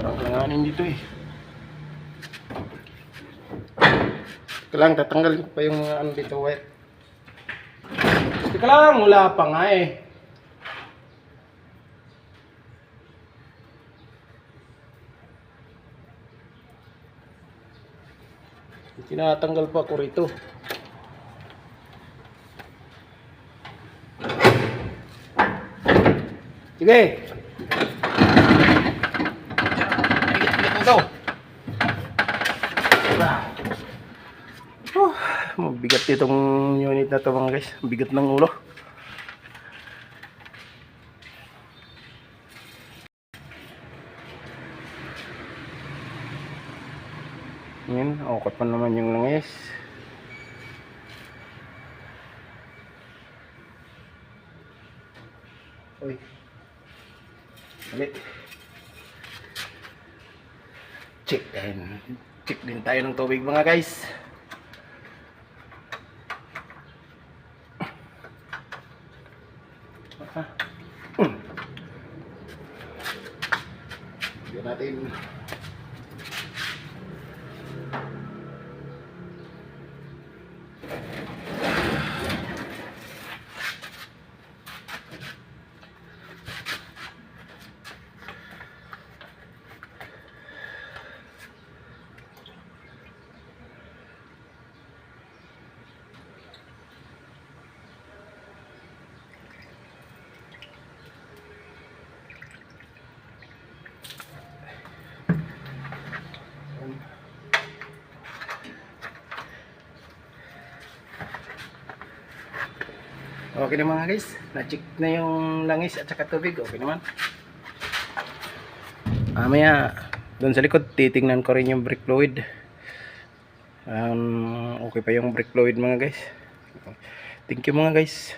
Parang langanin dito eh. Kailangan tatanggalin ko pa yung mga ano dito wire. Teka lang, wala pa nga eh. Tinatanggal pa ako rito. Sige. Mabigat itong unit na to mga guys. Bigat ng ulo. Yan, okay pa naman yung langis. Uy. Dali. Check din. Check din tayo ng tubig mga guys. Hmm. Bigyan natin. Okay na mga guys. Na-check na yung langis at saka tubig. Okay naman. Mamaya, doon sa likod, titingnan ko rin yung brake fluid. Um, okay pa yung brake fluid mga guys. Thank you mga guys.